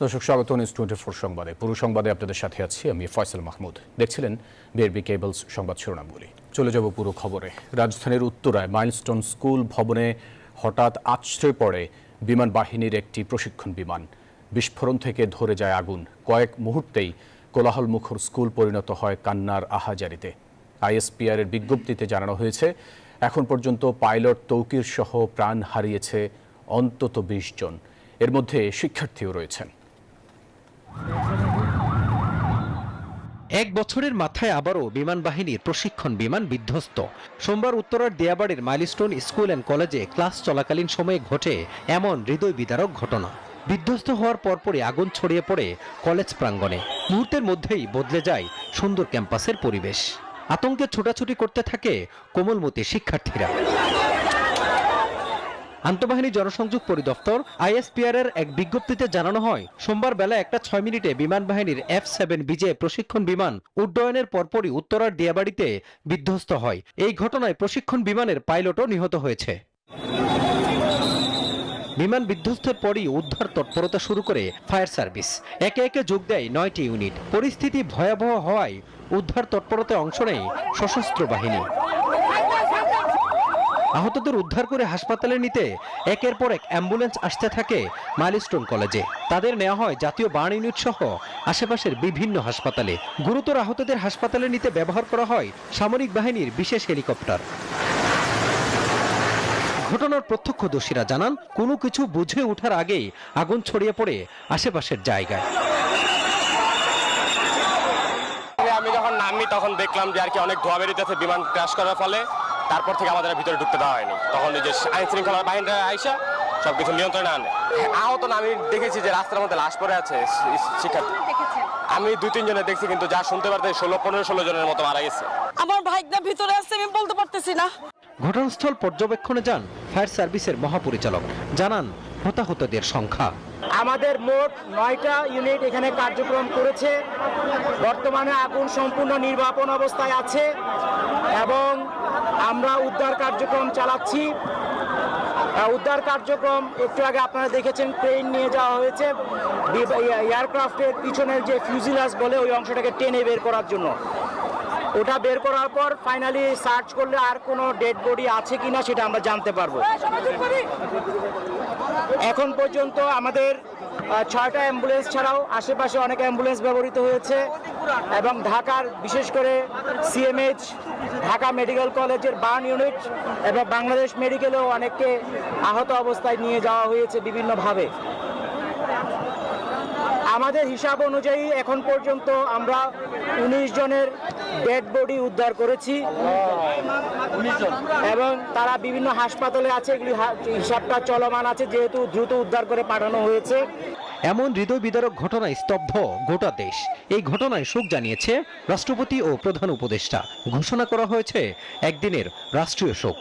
দর্শক, স্বাগত news twenty four সংবাদে। পুরো সংবাদে আপনাদের সাথে আছি আমি ফয়সাল মাহমুদ। দেখছিলেন বিআরবি কেবলস সংবাদ শিরোনামগুলি। চলে যাব পুরো খবরে। রাজধানীর উত্তরায় মাইলস্টোন স্কুল ভবনে হঠাৎ আছড়ে পড়ে বিমান বাহিনীর একটি প্রশিক্ষণ বিমান। বিস্ফোরণ থেকে ধরে যায় আগুন। কয়েক মুহূর্তেই কোলাহল মুখর স্কুল পরিণত হয় কান্নার আহাজারিতে। আইএসপিআর এর বিজ্ঞপ্তিতে জানানো হয়েছে, এখন পর্যন্ত পাইলট তৌকির সহ প্রাণ হারিয়েছে অন্তত বিশ জন। এর মধ্যে শিক্ষার্থীও রয়েছেন। এক বছরের মাথায় আবারও বিমান বাহিনীর প্রশিক্ষণ বিমান বিধ্বস্ত। সোমবার উত্তরার দিয়াবাড়ির মাইলস্টোন স্কুল অ্যান্ড কলেজে ক্লাস চলাকালীন সময়ে ঘটে এমন হৃদয় বিদারক ঘটনা। বিধ্বস্ত হওয়ার পরপরই আগুন ছড়িয়ে পড়ে কলেজ প্রাঙ্গণে। মুহূর্তের মধ্যেই বদলে যায় সুন্দর ক্যাম্পাসের পরিবেশ। আতঙ্কে ছোটাছুটি করতে থাকে কোমলমতি শিক্ষার্থীরা। আন্তঃবাহিনী জনসংযোগ পরিদপ্তর আইএসপিআর এর এক বিজ্ঞপ্তিতে জানানো হয়, সোমবার বেলা একটা ছয় মিনিটে বিমান বাহিনীর এফ সেভেন বিজে প্রশিক্ষণ বিমান উড্ডয়নের পরপরই উত্তরার দিয়াবাড়িতে বিধ্বস্ত হয়। এই ঘটনায় প্রশিক্ষণ বিমানের পাইলটও নিহত হয়েছে। বিমান বিধ্বস্তের পরই উদ্ধার তৎপরতা শুরু করে ফায়ার সার্ভিস। একে একে যোগ দেয় নয়টি ইউনিট। পরিস্থিতি ভয়াবহ হওয়ায় উদ্ধার তৎপরতায় অংশ নেয় সশস্ত্র বাহিনী। আহতদের উদ্ধার করে হাসপাতালে নিতে একের পর এক অ্যাম্বুলেন্স আসতে থাকে মাইলস্টোন কলেজে। তাদের নেওয়া হয় জাতীয় বার্ন ইউনিট সহ আশেপাশের বিভিন্ন হাসপাতালে। গুরুতর আহতদের হাসপাতালে নিতে ব্যবহার করা হয় সামরিক বাহিনীর বিশেষ হেলিকপ্টার। ঘটনার প্রত্যক্ষদর্শীরা জানান, কোনো কিছু বুঝে ওঠার আগেই আগুন ছড়িয়ে পড়ে আশেপাশের জায়গায়। আমি যখন নামি তখন দেখলাম যে আর কি অনেক ধোয়া বেরিতেছে, বিমান ক্র্যাশ করার ফলে। তারপর থেকে আমাদের ভিতরে ঢুকতে দেওয়া হয়নি। তখন এই যে আইন শৃঙ্খলার বাহিনীরা আইসা সবকিছু নিয়ন্ত্রণে আনে। আহত না আমি দেখেছি যে রাস্তার মধ্যে লাশ পড়ে আছে শিক্ষার্থী আমি দুই তিন জনে দেখছি কিন্তু যা শুনতে পারতে ষোলো পনেরো ষোলো জনের মতো মারা গেছে। আমার ভাইটা ভিতরে আছে আমি বলতে পারতেছি না। ঘটনাস্থল পর্যবেক্ষণে যান ফায়ার সার্ভিসের মহাপরিচালক। জানান হতাহতদের সংখ্যা। আমাদের মোট নয়টা ইউনিট এখানে কার্যক্রম করেছে। বর্তমানে আগুন সম্পূর্ণ নির্বাপন অবস্থায় আছে এবং আমরা উদ্ধার কার্যক্রম চালাচ্ছি। উদ্ধার কার্যক্রম একটু আগে আপনারা দেখেছেন ট্রেন নিয়ে যাওয়া হয়েছে। এয়ারক্রাফটের পিছনের যে ফিউজিলাস বলে, ওই অংশটাকে টেনে বের করার জন্য। ওটা বের করার পর ফাইনালি সার্চ করলে আর কোনো ডেড বডি আছে কিনা সেটা আমরা জানতে পারব। এখন পর্যন্ত আমাদের ছয়টা অ্যাম্বুলেন্স ছাড়াও আশেপাশে অনেক অ্যাম্বুলেন্স ব্যবহৃত হয়েছে এবং ঢাকার বিশেষ করে সিএমএইচ ঢাকা মেডিকেল কলেজের বার্ন ইউনিট এবং বাংলাদেশ মেডিকেলেও অনেককে আহত অবস্থায় নিয়ে যাওয়া হয়েছে বিভিন্নভাবে। আমাদের হিসাব অনুযায়ী এখন পর্যন্ত আমরা উনিশ জনের ডেড বডি উদ্ধার করেছি। এবং তারা বিভিন্ন হাসপাতালে আছে এগুলি হিসাবটা চলমান আছে যেহেতু দ্রুত উদ্ধার করে পাঠানো হয়েছে। এমন হৃদয় বিদারক ঘটনায় স্তব্ধ গোটা দেশ। এই ঘটনায় শোক জানিয়েছে রাষ্ট্রপতি ও প্রধান উপদেষ্টা। ঘোষণা করা হয়েছে একদিনের রাষ্ট্রীয় শোক।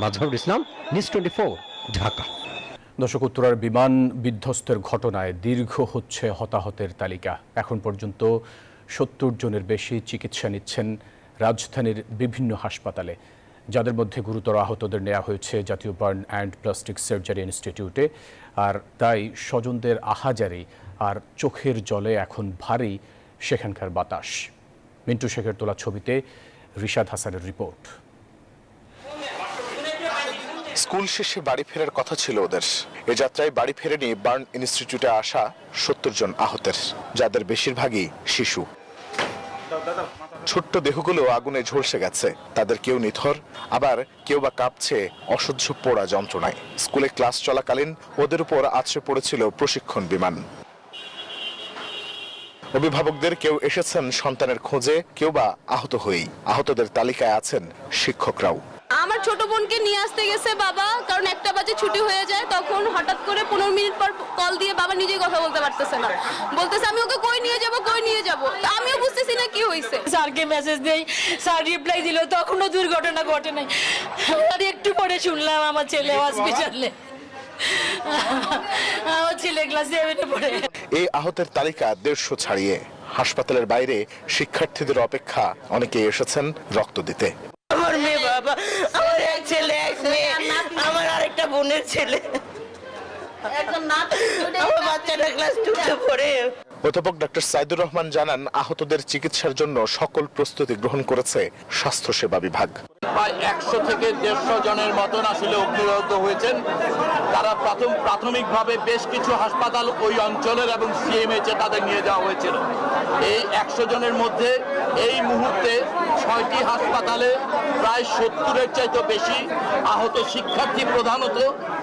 Mazharul Islam news twenty Dhaka. দর্শক উত্তরার বিমান বিধ্বস্তের ঘটনায় দীর্ঘ হচ্ছে হতাহতের তালিকা। এখন পর্যন্ত সত্তর জনের বেশি চিকিৎসা নিচ্ছেন রাজধানীর বিভিন্ন হাসপাতালে। যাদের মধ্যে গুরুতর আহতদের নেওয়া হয়েছে জাতীয় বার্ন অ্যান্ড প্লাস্টিক সার্জারি ইনস্টিটিউটে। আর তাই স্বজনদের আহাজারি আর চোখের জলে এখন ভারী সেখানকার বাতাস। মিন্টু শেখের তোলা ছবিতে রিশাদ হাসানের রিপোর্ট। স্কুল শেষে বাড়ি ফেরার কথা ছিল ওদের। এ যাত্রায় বাড়ি ফেরেনি বার্ন ইনস্টিটিউটে আসা সত্তর জন আহতের, যাদের বেশিরভাগই শিশু। ছোট্ট দেহগুলো আগুনে ঝলসে গেছে। তাদের কেউ নিথর, আবার কেউ বা কাঁপছে অসহ্য পোড়া যন্ত্রণায়। স্কুলে ক্লাস চলাকালীন ওদের উপর আছড়ে পড়েছিল প্রশিক্ষণ বিমান। অভিভাবকদের কেউ এসেছেন সন্তানের খোঁজে, কেউ বা আহত হয়েই। আহতদের তালিকায় আছেন শিক্ষকরাও। আমার ছোট বোনকে নিয়ে আসতে গেছে বাবা কারণ একটা বাজে ছুটি হয়ে যায় তখন হঠাৎ করে পনেরো মিনিট পর কল দিয়ে বাবা নিজেই কথা বলতে পারতেছে না। বলতেছে আমি ওকে কই নিয়ে যাব কই নিয়ে যাব? আমিও বুঝতেছি না কি হয়েছে স্যারকে মেসেজ দেই স্যার রিপ্লাই দিল তখনও দুর্ঘটনা ঘটে নাই। আর একটু পরে শুনলাম আমার ছেলে হসপিটালে আমার ছেলে ক্লাস সেভেনে পড়ে। এই আহতের তালিকা দেড়শো ছাড়িয়ে হাসপাতালের বাইরে শিক্ষার্থীদের অপেক্ষা অনেকে এসেছেন রক্ত দিতে। বাবা আমার এক ছেলে এক মেয়ে আমার আরেকটা বোনের ছেলে। আমার বাচ্চাটা ক্লাস টুতে পড়ে। অধ্যাপক ডক্টর সাইদুর রহমান জানান আহতদের চিকিৎসার জন্য সকল প্রস্তুতি গ্রহণ করেছে স্বাস্থ্যসেবা বিভাগ। প্রায় একশো থেকে দেড়শো জনের মতন আসলে অগ্নিদগ্ধ হয়েছেন। তারা প্রথম প্রাথমিকভাবে বেশ কিছু হাসপাতাল ওই অঞ্চলের এবং সিএমএইচে তাদের নিয়ে যাওয়া হয়েছিল। এই একশো জনের মধ্যে এই মুহূর্তে ছয়টি হাসপাতালে প্রায় সত্তরের চাইতে বেশি আহত শিক্ষার্থী প্রধানত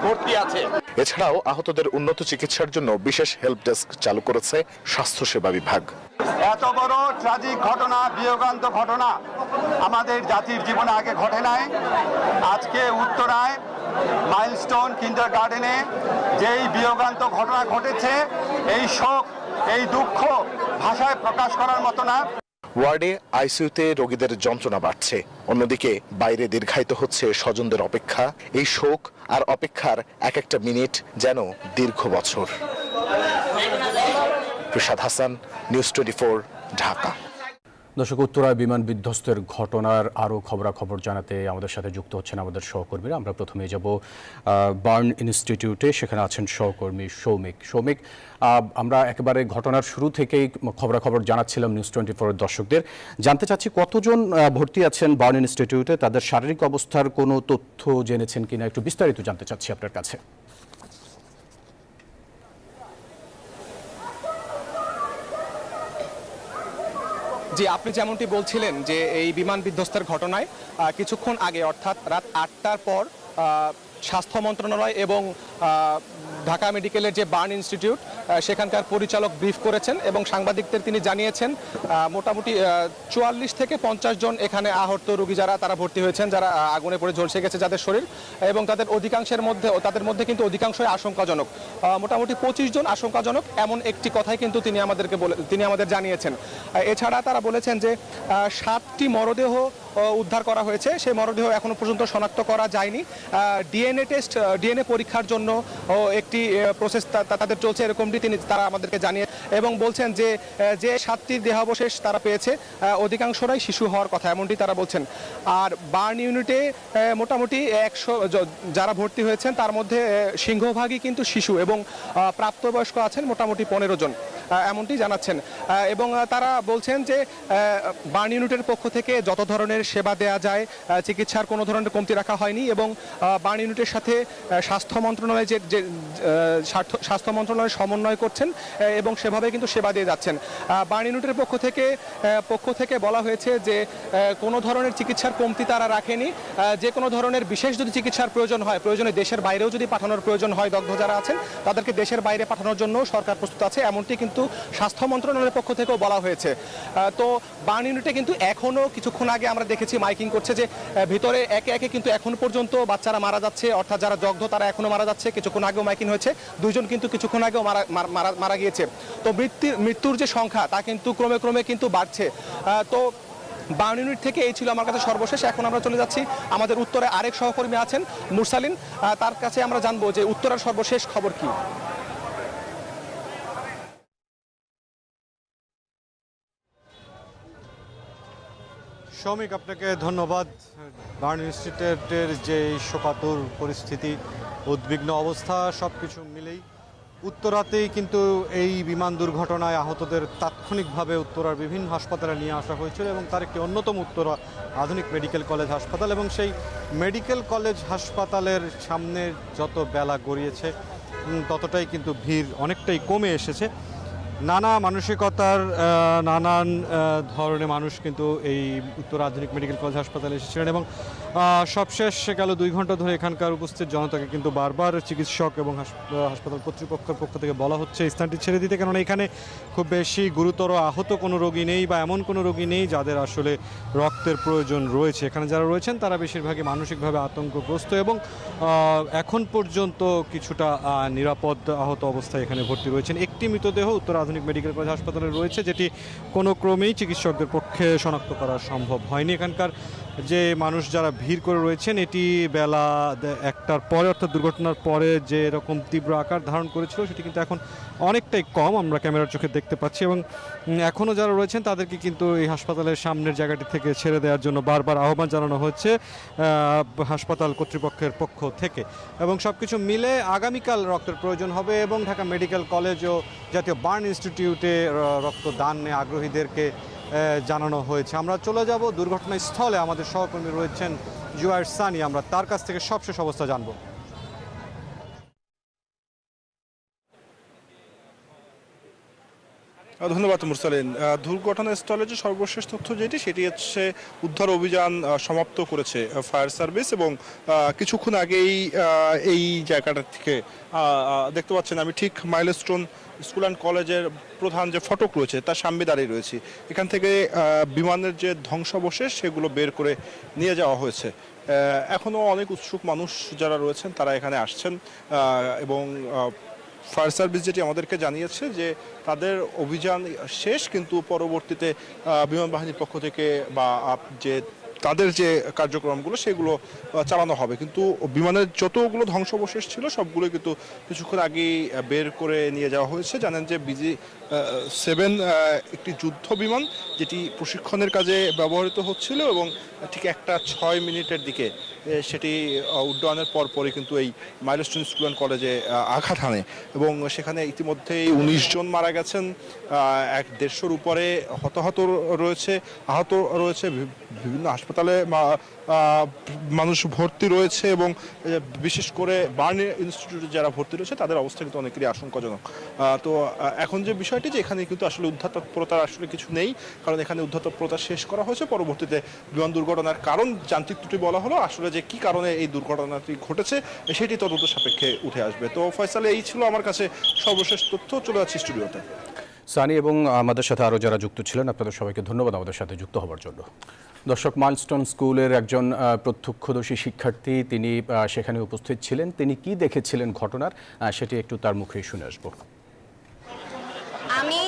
ভর্তি আছে। এছাড়াও আহতদের উন্নত চিকিৎসার জন্য বিশেষ হেল্প ডেস্ক চালু করেছে স্বাস্থ্যসেবা বিভাগ। এত বড় ট্রাজিক ঘটনা বিয়োগান্ত ঘটনা আমাদের জাতির জীবনে আগে ঘটে নাই। আজকে উত্তরায় মাইলস্টোন কিন্ডার গার্ডেনে যেই বিয়োগান্ত ঘটনা ঘটেছে এই শোক এই দুঃখ ভাষায় প্রকাশ করার মতো না। ওয়ার্ডে আইসিইউতে রোগীদের যন্ত্রণা বাড়ছে। অন্যদিকে বাইরে দীর্ঘায়িত হচ্ছে স্বজনদের অপেক্ষা। এই শোক আর অপেক্ষার এক একটা মিনিট যেন দীর্ঘ বছর। Prasad Hasan, news twenty Dhaka. দর্শক, উত্তরায় বিমান বিধ্বস্তের ঘটনার আরও খবরাখবর জানাতে আমাদের সাথে যুক্ত হচ্ছেন আমাদের সহকর্মীরা। আমরা প্রথমে যাব বার্ন ইনস্টিটিউটে। সেখানে আছেন সহকর্মী সৌমিক। সৌমিক আমরা একেবারে ঘটনার শুরু থেকেই খবরাখবর জানাচ্ছিলাম নিউজ টোয়েন্টি ফোরের দর্শকদের। জানতে চাচ্ছি কতজন ভর্তি আছেন বার্ন ইনস্টিটিউটে, তাদের শারীরিক অবস্থার কোনো তথ্য জেনেছেন কিনা একটু বিস্তারিত জানতে চাচ্ছি আপনার কাছে। জি, আপনি যেমনটি বলছিলেন যে এই বিমান বিধ্বস্তের ঘটনায় কিছুক্ষণ আগে, অর্থাৎ রাত আটটার পর স্বাস্থ্য মন্ত্রণালয় এবং ঢাকা মেডিকেলের যে বার্ন ইনস্টিটিউট সেখানকার পরিচালক ব্রিফ করেছেন এবং সাংবাদিকদের তিনি জানিয়েছেন মোটামুটি চুয়াল্লিশ থেকে পঞ্চাশ জন এখানে আহত রোগী যারা, তারা ভর্তি হয়েছেন, যারা আগুনে পড়ে ঝলসে গেছে যাদের শরীর এবং তাদের অধিকাংশের মধ্যে তাদের মধ্যে কিন্তু অধিকাংশই আশঙ্কাজনক। মোটামুটি পঁচিশ জন আশঙ্কাজনক, এমন একটি কথাই কিন্তু তিনি আমাদেরকে বলে, তিনি আমাদের জানিয়েছেন। এছাড়া তারা বলেছেন যে সাতটি মরদেহ উদ্ধার করা হয়েছে। সেই মরদেহ এখনও পর্যন্ত শনাক্ত করা যায়নি। ডিএনএ টেস্ট ডিএনএ পরীক্ষার জন্য একটি প্রসেস তাদের চলছে এরকমটি তিনি, তারা আমাদেরকে জানিয়ে এবং বলছেন যে যে সাতটি দেহাবশেষ তারা পেয়েছে অধিকাংশরাই শিশু হওয়ার কথা, এমনটি তারা বলছেন। আর বার্ন ইউনিটে মোটামুটি একশো যারা ভর্তি হয়েছেন, তার মধ্যে সিংহভাগই কিন্তু শিশু এবং প্রাপ্তবয়স্ক আছেন, মোটামুটি পনেরো জন। এমনটি জানাচ্ছেন। এবং তারা বলছেন যে বার্ন ইউনিটের পক্ষ থেকে যত ধরনের সেবা দেওয়া যায় চিকিৎসার কোনো ধরনের কমতি রাখা হয়নি এবং বার্ন ইউনিটের সাথে স্বাস্থ্য মন্ত্রণালয় যে স্বাস্থ্য মন্ত্রণালয় সমন্বয় করছেন এবং সেভাবে কিন্তু সেবা দিয়ে যাচ্ছেন। বার্ন ইউনিটের পক্ষ থেকে পক্ষ থেকে বলা হয়েছে যে কোনো ধরনের চিকিৎসার কমতি তারা রাখেনি। যে কোনো ধরনের বিশেষ যদি চিকিৎসার প্রয়োজন হয়, প্রয়োজনে দেশের বাইরেও যদি পাঠানোর প্রয়োজন হয় দগ্ধ যারা আছেন, তাদেরকে দেশের বাইরে পাঠানোর জন্য সরকার প্রস্তুত আছে। এমনটি কিন্তু স্বাস্থ্য মন্ত্রণালয়ের পক্ষ থেকেও বলা হয়েছে। তো বার্ন ইউনিটে কিন্তু এখনও কিছুক্ষণ আগে আমরা দেখেছি মাইকিং করছে যে ভিতরে একে একে কিন্তু এখন পর্যন্ত বাচ্চারা মারা যাচ্ছে, অর্থাৎ যারা দগ্ধ তারা এখনও মারা যাচ্ছে, কিছুক্ষণ আগেও মাইকিং হয়েছে দুইজন কিন্তু কিছুক্ষণ আগেও মারা, মারা- গিয়েছে। তো মৃত্যুর মৃত্যুর যে সংখ্যা তা কিন্তু ক্রমে ক্রমে কিন্তু বাড়ছে। তো বাউন ইউনিট থেকে এই ছিল আমার কাছে সর্বশেষ, এখন আমরা চলে যাচ্ছি আমাদের উত্তরে আরেক সহকর্মী আছেন মুরসালিন। তার কাছে আমরা জানব যে উত্তরের সর্বশেষ খবর কি। শ্রমিক, আপনাকে ধন্যবাদ। বার্ন ইনস্টিটিউটের যে শোকাতুর পরিস্থিতি, উদ্বিগ্ন অবস্থা সব কিছু মিলেই উত্তরাতেই কিন্তু এই বিমান দুর্ঘটনায় আহতদের তাৎক্ষণিকভাবে উত্তরার বিভিন্ন হাসপাতালে নিয়ে আসা হয়েছিল এবং তার একটি অন্যতম উত্তরা আধুনিক মেডিকেল কলেজ হাসপাতাল এবং সেই মেডিকেল কলেজ হাসপাতালের সামনে যত বেলা গড়িয়েছে ততটাই কিন্তু ভিড় অনেকটাই কমে এসেছে। নানা মানসিকতার নানান ধরনের মানুষ কিন্তু এই উত্তর আধুনিক মেডিকেল কলেজ হাসপাতালে এসেছিলেন এবং সবশেষ গেল দুই ঘণ্টা ধরে এখানকার উপস্থিত জনতাকে কিন্তু বারবার চিকিৎসক এবং হাসপাতাল কর্তৃপক্ষের পক্ষ থেকে বলা হচ্ছে স্থানটি ছেড়ে দিতে। কেননা এখানে খুব বেশি গুরুতর আহত কোনো রোগী নেই বা এমন কোনো রোগী নেই যাদের আসলে রক্তের প্রয়োজন রয়েছে। এখানে যারা রয়েছেন, তারা বেশিরভাগই মানসিকভাবে আতঙ্কগ্রস্ত এবং এখন পর্যন্ত কিছুটা নিরাপদ আহত অবস্থায় এখানে ভর্তি রয়েছেন। একটি মৃতদেহ উত্তর আধুনিক মেডিকেল কলেজ হাসপাতালে রয়েছে, যেটি কোনো ক্রমেই চিকিৎসকদের পক্ষে শনাক্ত করা সম্ভব হয়নি। এখানকার যে মানুষ যারা ভিড় করে রয়েছেন। এটি বেলা একটার পরে, অর্থাৎ দুর্ঘটনার পরে যে এরকম তীব্র আকার ধারণ করেছিল, সেটি কিন্তু এখন অনেকটাই কম আমরা ক্যামেরার চোখে দেখতে পাচ্ছি এবং এখনও যারা রয়েছেন তাদেরকে কিন্তু এই হাসপাতালের সামনের জায়গাটি থেকে ছেড়ে দেওয়ার জন্য বারবার আহ্বান জানানো হচ্ছে হাসপাতাল কর্তৃপক্ষের পক্ষ থেকে। এবং সব কিছু মিলে আগামীকাল রক্তের প্রয়োজন হবে এবং ঢাকা মেডিকেল কলেজ ও জাতীয় বার্ন ইনস্টিটিউটে র- রক্তদান নিয়ে আগ্রহীদেরকে জানানো হয়েছে। আমরা চলে যাব দুর্ঘটনাস্থলে। আমাদের সহকর্মী রয়েছেন জুয়ার সানি। আমরা তার কাছ থেকে সবশেষ অবস্থা জানব। ধন্যবাদ মুরসালিন। দুর্ঘটনাস্থলে যে সর্বশেষ তথ্য যেটি সেটি হচ্ছে উদ্ধার অভিযান সমাপ্ত করেছে ফায়ার সার্ভিস এবং কিছুক্ষণ আগেই এই জায়গাটা থেকে দেখতে পাচ্ছেন আমি ঠিক মাইলস্টোন স্কুল অ্যান্ড কলেজের প্রধান যে ফটক রয়েছে তার সামনে দাঁড়িয়ে রয়েছি। এখান থেকে বিমানের যে ধ্বংসাবশেষ সেগুলো বের করে নিয়ে যাওয়া হয়েছে। আহ, এখনও অনেক উৎসুক মানুষ যারা রয়েছেন তারা এখানে আসছেন এবং ফায়ার সার্ভিস যেটি আমাদেরকে জানিয়েছে যে তাদের অভিযান শেষ, কিন্তু পরবর্তীতে বিমান বাহিনীর পক্ষ থেকে বা যে তাদের যে কার্যক্রমগুলো, সেগুলো চালানো হবে। কিন্তু বিমানের যতগুলো ধ্বংসাবশেষ ছিল সবগুলো কিন্তু কিছুক্ষণ আগেই বের করে নিয়ে যাওয়া হয়েছে। জানেন যে বিজি সেভেন একটি যুদ্ধ বিমান যেটি প্রশিক্ষণের কাজে ব্যবহৃত হচ্ছিল এবং ঠিক একটা ছয় মিনিটের দিকে সেটি উড্ডয়নের পর পরই কিন্তু এই মাইলস্টোন স্কুল অ্যান্ড কলেজে আঘাত হানে এবং সেখানে ইতিমধ্যেই উনিশ জন মারা গেছেন এক দেড়শোর উপরে হতাহত রয়েছে, আহত রয়েছে বিভিন্ন হাসপাতালে মানুষ ভর্তি রয়েছে এবং বিশেষ করে বার্ন ইনস্টিটিউটে যারা ভর্তি রয়েছে তাদের অবস্থা কিন্তু অনেকেরই আশঙ্কাজনক। তো এখন যে বিষয়টি যে এখানে কিন্তু আসলে উদ্ধার তৎপরতার আসলে কিছু নেই, কারণ এখানে উদ্ধার তৎপরতা শেষ করা হয়েছে। পরবর্তীতে বিমান দুর্ঘটনার কারণ, যান্ত্রিক ত্রুটি বলা হলো। আসলে যে কি কারণে এই দুর্ঘটনাটি ঘটেছে, সেটি তদন্ত সাপেক্ষে উঠে আসবে। তো ফয়সালে, এই ছিল আমার কাছে সর্বশেষ তথ্য। চলে যাচ্ছি স্টুডিওতে। সানি এবং আমাদের সাথে আরও যারা যুক্ত ছিলেন, আপনাদের সবাইকে ধন্যবাদ আমাদের সাথে যুক্ত হওয়ার জন্য। দর্শক, মাইলস্টোন স্কুলের একজন প্রত্যক্ষদর্শী শিক্ষার্থী, তিনি সেখানে উপস্থিত ছিলেন। তিনি কি দেখেছিলেন ঘটনার সেটি একটু তার মুখেই শুনে আসব। আমি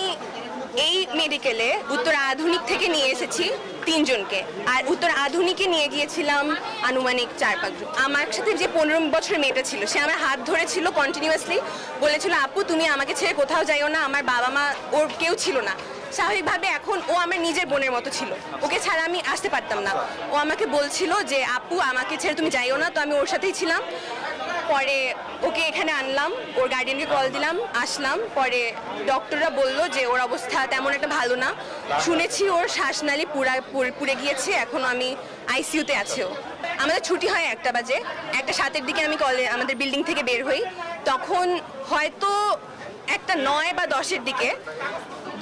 এই মেডিকেলে উত্তর আধুনিক থেকে নিয়ে এসেছি তিনজনকে। আর উত্তর আধুনিকে নিয়ে গিয়েছিলাম আনুমানিক চার পাঁচজন আমার সাথে যে পনেরো বছরের মেয়েটা ছিল, সে আমার হাত ধরেছিল কন্টিনিউয়াসলি বলেছিল, আপু, তুমি আমাকে ছেড়ে কোথাও যাইও না, আমার বাবা মা ওর কেউ ছিল না। স্বাভাবিকভাবে এখন ও আমার নিজের বোনের মতো ছিল। ওকে ছাড়া আমি আসতে পারতাম না। ও আমাকে বলছিল যে, আপু, আমাকে ছেড়ে তুমি যাইও না। তো আমি ওর সাথেই ছিলাম। পরে ওকে এখানে আনলাম, ওর গার্ডিয়ানকে কল দিলাম, আসলাম। পরে ডক্টররা বলল যে, ওর অবস্থা তেমন একটা ভালো না। শুনেছি ওর শ্বাসনালী পুরা পুড়ে গিয়েছে, এখন আমি আইসিইউতে আছে ও। আমাদের ছুটি হয় একটা বাজে, একটা সাতের দিকে আমি কলে আমাদের বিল্ডিং থেকে বের হই। তখন হয়তো একটা নয় বা দশের দিকে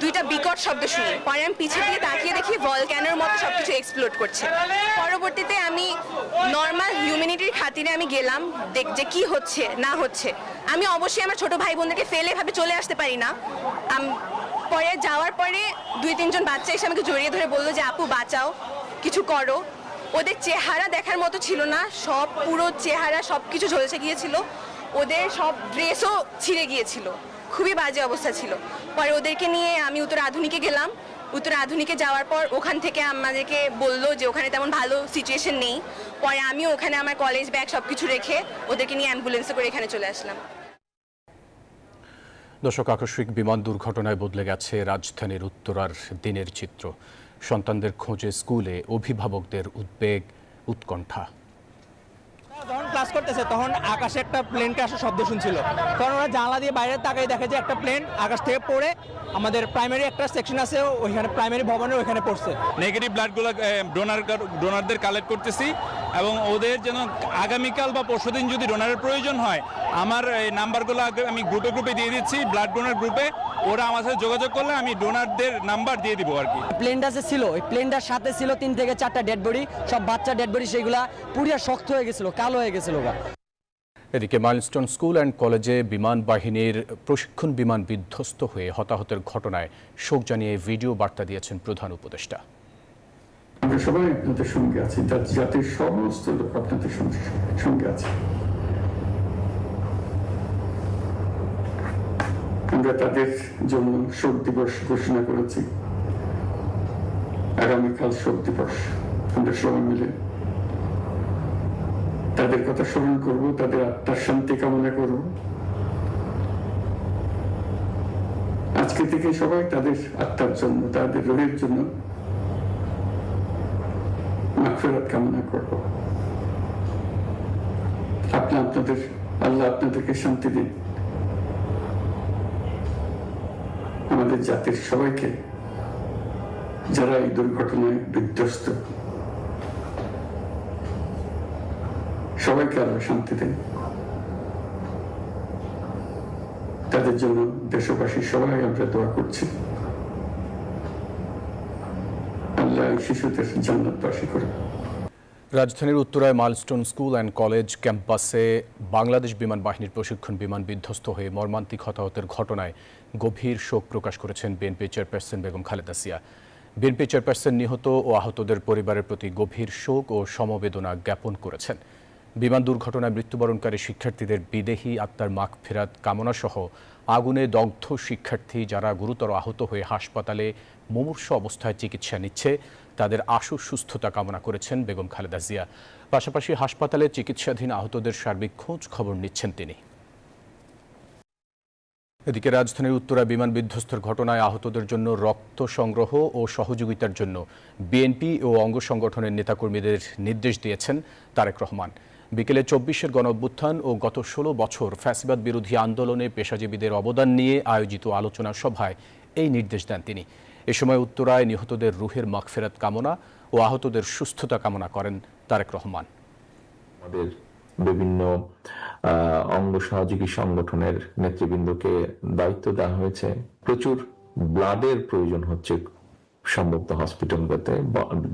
দুইটা বিকট শব্দ শুনি। পরে আমি পিছিয়ে দিয়ে তাকিয়ে দেখি ভলক্যানোর মতো সবকিছু এক্সপ্লোড করছে। পরবর্তীতে আমি নর্মাল হিউম্যানিটির খাতিরে আমি গেলাম, দেখ যে কি হচ্ছে, না হচ্ছে। আমি অবশ্যই আমার ছোট ভাই বোনদেরকে ফেলে ভাবে চলে আসতে পারি না। পরে যাওয়ার পরে দুই, তিনজন বাচ্চা এসে আমাকে জড়িয়ে ধরে বলল যে, আপু, বাঁচাও, কিছু করো। ওদের চেহারা দেখার মতো ছিল না, সব পুরো চেহারা সব কিছু ঝলসে গিয়েছিল। ওদের সব ড্রেসও ছিঁড়ে গিয়েছিল। খুবই বাজে অবস্থা ছিল। পরে ওদেরকে নিয়ে আমি উত্তর আধুনিকে গেলাম। উত্তর আধুনিকে যাওয়ার পর ওখান থেকে আমাদেরকে বলল যে ওখানে তেমন ভালো সিচুয়েশন নেই। পরে আমিও ওখানে আমার কলেজ ব্যাগ সব কিছু রেখে ওদেরকে নিয়ে অ্যাম্বুলেন্সে করে এখানে চলে আসলাম। দর্শক, আকস্মিক বিমান দুর্ঘটনায় বদলে গেছে রাজধানীর উত্তরার দিনের চিত্র। সন্তানদের খোঁজে স্কুলে অভিভাবকদের উদ্বেগ, উৎকণ্ঠা। যখন ক্লাস করতেছে, তখন আকাশে একটা প্লেনকে আসার শব্দ শুনছিল। তখন ওরা জানলা দিয়ে বাইরে তাকাই দেখে যে একটা প্লেন আকাশ থেকে পড়ে আমাদের প্রাইমারি একটা সেকশন আছে, ওইখানে প্রাইমারি ভবনের ওইখানে পড়ছে। নেগেটিভ ব্লাডগুলো ডোনার ডোনারদের কালেক্ট করতেছি। এবং ওদের যেন আগামীকাল বা পরশুদিন যদি ডোনারের প্রয়োজন হয় আমার এই নাম্বারগুলো আগে আমি গ্রুপে গ্রুপে দিয়ে দিচ্ছি ব্লাড ডোনার গ্রুপে ওরা আমার সাথে যোগাযোগ করলে আমি ডোনারদের নাম্বার দিয়ে দিব আর কি। প্লেনটা যে ছিল ওই প্লেনটার সাথে ছিল তিন থেকে চারটা ডেড বডি সব বাচ্চা ডেড বডি সেগুলা পুরিয়া শক্ত হয়ে গেছিল কালো হয়ে গেছিল গা। এদিকে মাইলস্টোন স্কুল অ্যান্ড কলেজে বিমান বাহিনীর প্রশিক্ষণ বিমান বিধ্বস্ত হয়ে হতাহতের ঘটনায় শোক জানিয়ে ভিডিও বার্তা দিয়েছেন প্রধান উপদেষ্টা। আমরা সবাই আপনাদের সঙ্গে আছি জাতির সমস্ত লোক আপনাদের সঙ্গে- আছে। আমরা তাদের জন্য শোক দিবস ঘোষণা করেছি। আগামীকাল শোক দিবস। আমরা সবাই মিলে তাদের কথা স্মরণ করব, তাদের আত্মার শান্তি কামনা করব। আজকে থেকে সবাই তাদের আত্মার জন্য, তাদের রোহের জন্য মাগফিরাত কামনা করব। আপনি আপনাদের, আল্লাহ আপনাদেরকে শান্তি দিন। আমাদের জাতির সবাইকে যারা এই দুর্ঘটনায় বিধ্বস্ত, সবাইকে আল্লাহ শান্তি দেন। তাদের জন্য দেশবাসী সবাই আমরা দোয়া করছি। এই শিশুদের জান্নাতবাসী করে। রাজধানীর উত্তরায় মাইলস্টোন স্কুল অ্যান্ড কলেজ ক্যাম্পাসে বাংলাদেশ বিমান বাহিনীর প্রশিক্ষণ বিমান বিধ্বস্ত হয়ে মর্মান্তিক হতাহতের ঘটনায় গভীর শোক প্রকাশ করেছেন BNP chairperson Begum Khaleda Zia. BNP chairperson নিহত ও আহতদের পরিবারের প্রতি গভীর শোক ও সমবেদনা জ্ঞাপন করেছেন। বিমান দুর্ঘটনায় মৃত্যুবরণকারী শিক্ষার্থীদের বিদেহী আত্মার মাগ ফেরাত কামনা সহ আগুনে দগ্ধ শিক্ষার্থী যারা গুরুতর আহত হয়ে হাসপাতালে মুমূর্ষ অবস্থায় চিকিৎসা নিচ্ছে। তাদের আশু সুস্থতা কামনা করেছেন বেগম খালেদা জিয়া। পাশাপাশি হাসপাতালে চিকিৎসাধীন আহতদের সার্বিক খোঁজ খবর নিচ্ছেন তিনি। এদিকে রাজধানীর উত্তরা বিমান বিধ্বস্তের ঘটনায় আহতদের জন্য রক্ত সংগ্রহ ও সহযোগিতার জন্য বিএনপি ও অঙ্গ সংগঠনের নেতাকর্মীদের নির্দেশ দিয়েছেন তারেক রহমান। বিকেলে চব্বিশের গণ অভ্যুত্থান ও গত ষোলো বছর ফ্যাসিবাদ বিরোধী আন্দোলনে পেশাজীবীদের অবদান নিয়ে আয়োজিত আলোচনা সভায় এই নির্দেশ দেন তিনি। এ সময় উত্তরায় নিহতদের রুহের মাগফেরাত কামনা ও আহতদের সুস্থতা কামনা করেন তারেক রহমান। আমাদের বিভিন্ন অঙ্গ সহযোগী সংগঠনের নেতৃবৃন্দকে দায়িত্ব দেওয়া হয়েছে। প্রচুর ব্লাডের প্রয়োজন হচ্ছে সম্ভবত হসপিটালগুলোতে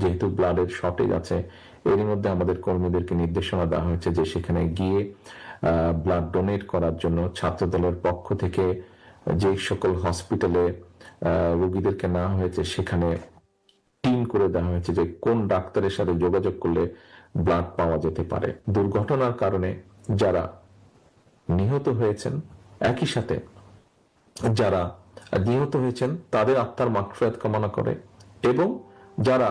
যেহেতু ব্লাডের শর্টেজ আছে এর মধ্যে আমাদের কর্মীদেরকে নির্দেশনা দেওয়া হয়েছে যে সেখানে গিয়ে ব্লাড ডোনেট করার জন্য ছাত্রদলের পক্ষ থেকে যে সকল হসপিটালে রোগীদেরকে নেওয়া হয়েছে। সেখানে টিম করে দেওয়া হয়েছে যে কোন ডাক্তারের সাথে যোগাযোগ করলে ব্লাড পাওয়া যেতে পারে। দুর্ঘটনার কারণে যারা নিহত হয়েছেন, একই সাথে যারা নিহত হয়েছেন, তাদের আত্মার মাগফিরাত কামনা করে এবং যারা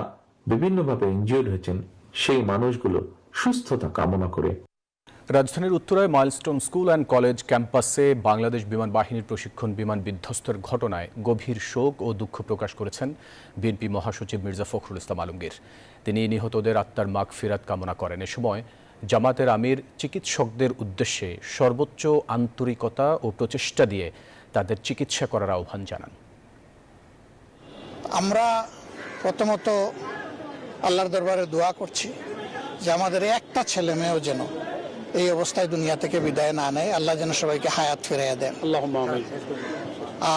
বিভিন্নভাবে ইনজিওর্ড হয়েছেন, সেই মানুষগুলো সুস্থতা কামনা করে রাজধানীর উত্তরায় মাইলস্টোন স্কুল অ্যান্ড কলেজ ক্যাম্পাসে বাংলাদেশ বিমান বাহিনীর প্রশিক্ষণ বিমান বিধ্বস্তের ঘটনায় গভীর শোক ও দুঃখ প্রকাশ করেছেন বিএনপি মহাসচিব মির্জা ফখরুল ইসলাম আলমগীর। তিনি নিহতদের আত্মার মাগ ফিরাত কামনা করেন। এ সময় জামাতের আমির চিকিৎসকদের উদ্দেশ্যে সর্বোচ্চ আন্তরিকতা ও প্রচেষ্টা দিয়ে তাদের চিকিৎসা করার আহ্বান জানান। আমরা প্রথমত আল্লাহর দরবারে দোয়া করছি যে আমাদের একটা ছেলে মেয়েও যেন এই অবস্থায় দুনিয়া থেকে বিদায় না নেয়। আল্লাহ যেন সবাইকে হায়াত ফিরিয়ে দেন।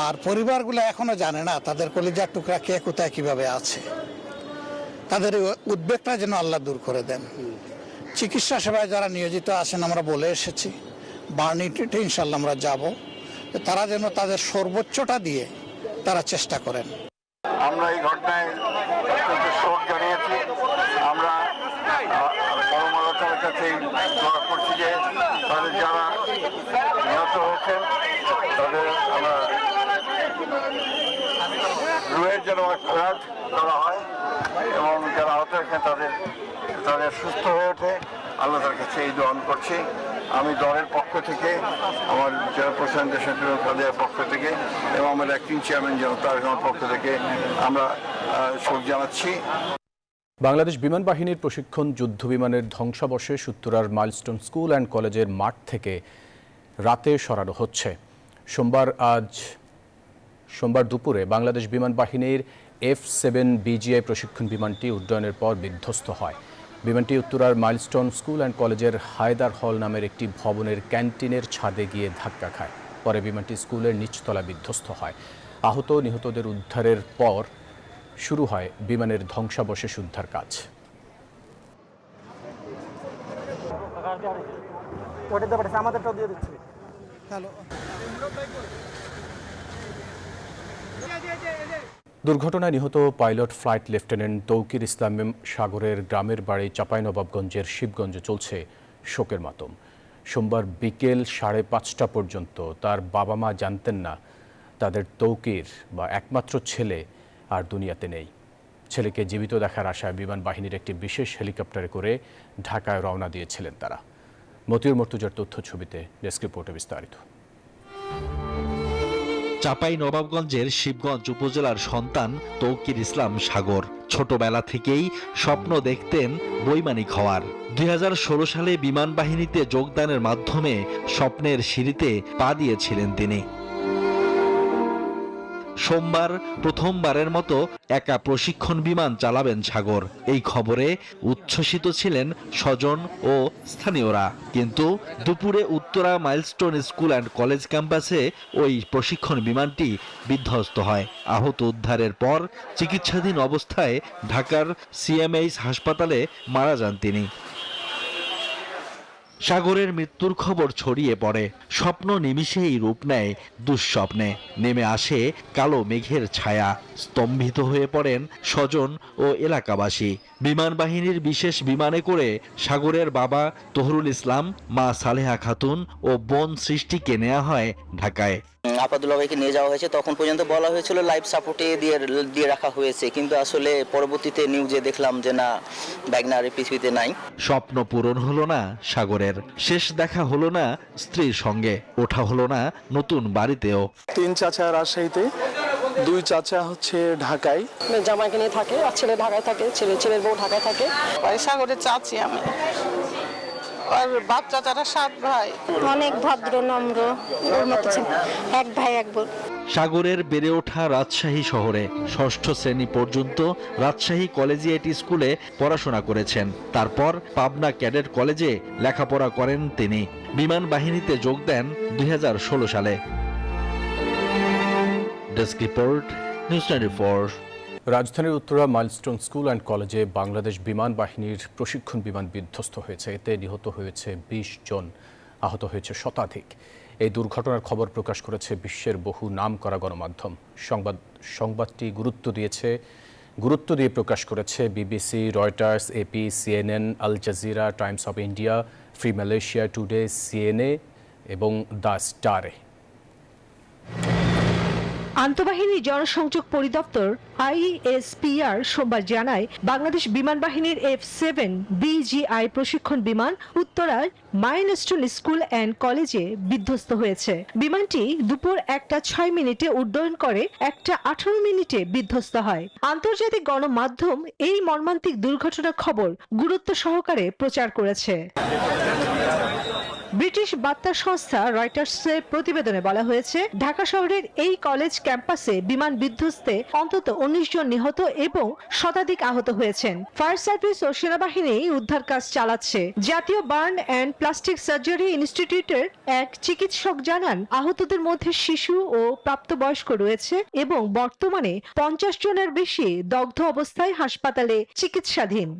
আর পরিবারগুলো এখনও জানে না তাদের কলিজার টুকরা কে কোথায় কীভাবে আছে। তাদের উদ্বেগটা যেন আল্লাহ দূর করে দেন। চিকিৎসা সেবায় যারা নিয়োজিত আছেন আমরা বলে এসেছি বার্নিটিতে ইনশাল্লাহ আমরা যাব। তারা যেন তাদের সর্বোচ্চটা দিয়ে তারা চেষ্টা করেন। আমরা এই ঘটনায় শোক জানিয়েছি। আমরা কাছে দোয়া করছি যে তাদের যারা নিহত হয়েছেন, তাদের আমরা রুয়ের যেন ফেরাত করা হয় এবং যারা আহত হয়েছেন, তাদের তাদের সুস্থ হয়ে ওঠে। আল্লাহ তার কাছে এই দোয়ান করছি। আমি দলের পক্ষ থেকে, আমার জেলা প্রশাসন দেশের তাদের পক্ষ থেকে এবং আমার অ্যাক্টিং চেয়ারম্যান জনতার পক্ষ থেকে আমরা শোক জানাচ্ছি। বাংলাদেশ বিমান বাহিনীর প্রশিক্ষণ যুদ্ধ বিমানের ধ্বংসাবশেষ উত্তরার মাইলস্টোন স্কুল অ্যান্ড কলেজের মাঠ থেকে রাতে সরানো হচ্ছে। সোমবার আজ, সোমবার দুপুরে বাংলাদেশ বিমান বাহিনীর এফ সেভেন বিজিআই প্রশিক্ষণ বিমানটি উড্ডয়নের পর বিধ্বস্ত হয়। বিমানটি উত্তরার মাইলস্টোন স্কুল অ্যান্ড কলেজের হায়দার হল নামের একটি ভবনের ক্যান্টিনের ছাদে গিয়ে ধাক্কা খায়। পরে বিমানটি স্কুলের নিচতলা বিধ্বস্ত হয়। আহত, নিহতদের উদ্ধারের পর শুরু হয় বিমানের ধ্বংসাবশেষ উদ্ধার কাজ। দুর্ঘটনায় নিহত pilot, flight lieutenant Tauqir Islam সাগরের গ্রামের বাড়ি চাঁপাইনবাবগঞ্জের শিবগঞ্জে চলছে শোকের মাতম। সোমবার বিকেল সাড়ে পাঁচটা পর্যন্ত তার বাবা মা জানতেন না, তাদের তৌকির বা একমাত্র ছেলে আর দুনিয়াতে নেই। ছেলেকে জীবিত দেখার আশায় বিমান বাহিনীর একটি বিশেষ হেলিকপ্টারে করে ঢাকায় রওনা দিয়েছিলেন তারা। মতিউর মর্তুজার তথ্য ছবিতে ডেস্ক রিপোর্টে বিস্তারিত। চাপাই নবাবগঞ্জের শিবগঞ্জ উপজেলার সন্তান তৌকির ইসলাম সাগর। ছোটবেলা থেকেই স্বপ্ন দেখতেন বৈমানিক হওয়ার। দুই হাজার ষোলো সালে বিমান বাহিনীতে যোগদানের মাধ্যমে স্বপ্নের সিঁড়িতে পা দিয়েছিলেন তিনি। সোমবার প্রথমবারের মতো একা প্রশিক্ষণ বিমান চালাবেন সাগর। এই খবরে উচ্ছ্বসিত ছিলেন স্বজন ও স্থানীয়রা। কিন্তু দুপুরে Uttara Milestone school and college ক্যাম্পাসে ওই প্রশিক্ষণ বিমানটি বিধ্বস্ত হয়। আহত উদ্ধারের পর চিকিৎসাধীন অবস্থায় ঢাকার সিএমএইচ হাসপাতালে মারা যান তিনি। সাগরের মৃত্যুর খবর ছড়িয়ে পড়ে। স্বপ্ন নিমিষেই রূপ নেয় দুঃস্বপ্নে। নেমে আসে কালো মেঘের ছায়া। স্তম্ভিত হয়ে পড়েন স্বজন ও এলাকাবাসী। বিমান বাহিনীর বিশেষ বিমানে করে সাগরের বাবা তহরুল ইসলাম মা সালেহা খাতুন ও বোন সৃষ্টিকে নেওয়া হয় ঢাকায়। আপাদুল্লাহ ভাইকে নিয়ে যাওয়া হয়েছে। তখন পর্যন্ত বলা হয়েছিল লাইফ সাপোর্টে দিয়ে দিয়ে রাখা হয়েছে। কিন্তু আসলে পরবর্তীতে নিউজে দেখলাম যে না ব্যাগনার পৃথিবীতে নাই। স্বপ্ন পূরণ হলো না সাগরের। শেষ দেখা হলো না স্ত্রীর সঙ্গে। ওঠা হলো না নতুন বাড়িতেও। তিন চাচা রাজশাহীতে দুই চাচা হচ্ছে ঢাকায়। জামাইকে নিয়ে থাকে আর ছেলে ঢাকায় থাকে ছেলে ছেলের বউ ঢাকায় থাকে। সাগরে চাচি আমি। আর বাচ্চা চারা সাত ভাই। অনেক ভদ্র নম্র ওর মতো ছেলে। এক ভাই এক বোন। সাগরের বেড়ে ওঠা রাজশাহী শহরে ষষ্ঠ শ্রেণি পর্যন্ত রাজশাহী কলেজিয়েট স্কুলে পড়াশোনা করেছেন। তারপর পাবনা ক্যাডেট কলেজে লেখাপড়া করেন তিনি। বিমান বাহিনীতে যোগ দেন দুই হাজার ষোলো সালে। Desk report news twenty four রাজধানীর উত্তরা মাইলস্টোন স্কুল অ্যান্ড কলেজে বাংলাদেশ বিমান বাহিনীর প্রশিক্ষণ বিমান বিধ্বস্ত হয়েছে। এতে নিহত হয়েছে বিশ জন, আহত হয়েছে শতাধিক। এই দুর্ঘটনার খবর প্রকাশ করেছে বিশ্বের বহু নাম করা গণমাধ্যম। সংবাদ, সংবাদটি গুরুত্ব দিয়েছে, গুরুত্ব দিয়ে প্রকাশ করেছে BBC, Reuters, AP, CNN, Al Jazeera, Times of India, Free Malaysia Today, CNA এবং দ্য স্টারে। আন্তঃবাহিনী জনসংযোগ পরিদপ্তর আইএসপিআর সোমবার জানায়, বাংলাদেশ বিমান বাহিনীর এফ সেভেন বিজিআই প্রশিক্ষণ বিমান উত্তরায় মাইলস্টোন স্কুল অ্যান্ড কলেজে বিধ্বস্ত হয়েছে। বিমানটি দুপুর একটা ছয় মিনিটে উড্ডয়ন করে একটা আঠারো মিনিটে বিধ্বস্ত হয়। আন্তর্জাতিক গণমাধ্যম এই মর্মান্তিক দুর্ঘটনার খবর গুরুত্ব সহকারে প্রচার করেছে। ব্রিটিশ বার্তা সংস্থা রয়টার্সের প্রতিবেদনে বলা হয়েছে, ঢাকা শহরের এই কলেজ ক্যাম্পাসে বিমান বিধ্বস্তে অন্তত উনিশ জন নিহত এবং শতাধিক আহত হয়েছেন। ফায়ার সার্ভিস ও সেনাবাহিনী উদ্ধার কাজ চালাচ্ছে। জাতীয় বার্ন অ্যান্ড প্লাস্টিক সার্জারি ইনস্টিটিউটের এক চিকিৎসক জানান, আহতদের মধ্যে শিশু ও প্রাপ্তবয়স্ক রয়েছে এবং বর্তমানে পঞ্চাশ জনের বেশি দগ্ধ অবস্থায় হাসপাতালে চিকিৎসাধীন।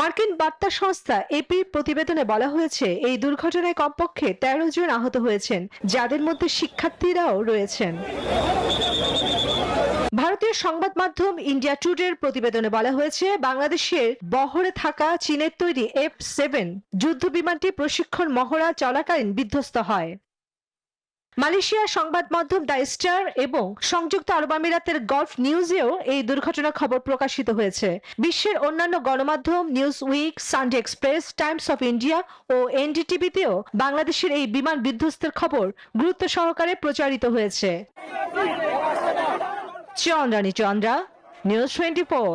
মার্কিন বার্তা সংস্থা এপি প্রতিবেদনে বলা হয়েছে, এই দুর্ঘটনায় কমপক্ষে তেরো জন আহত হয়েছেন, যাদের মধ্যে শিক্ষার্থীরাও রয়েছেন। ভারতীয় সংবাদ মাধ্যম ইন্ডিয়া টুডের প্রতিবেদনে বলা হয়েছে, বাংলাদেশের বহরে থাকা চীনের তৈরি এফ সেভেন যুদ্ধ বিমানটি প্রশিক্ষণ মহড়া চলাকালীন বিধ্বস্ত হয়। মালয়েশিয়ার সংবাদ মাধ্যম দ্য স্টার এবং সংযুক্ত আরব আমিরাতের গলফ নিউজেও এই দুর্ঘটনার খবর প্রকাশিত হয়েছে। বিশ্বের অন্যান্য গণমাধ্যম Newsweek Sunday Express Times of India ও এনডিটিভিতেও বাংলাদেশের এই বিমান বিধ্বস্তের খবর গুরুত্ব সহকারে প্রচারিত হয়েছে। Chandrani Chandra news twenty four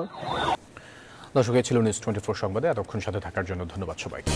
দর্শক ছিল নিউজ টোয়েন্টি ফোর সংবাদে। এতক্ষণ সাথে থাকার জন্য ধন্যবাদ সবাইকে।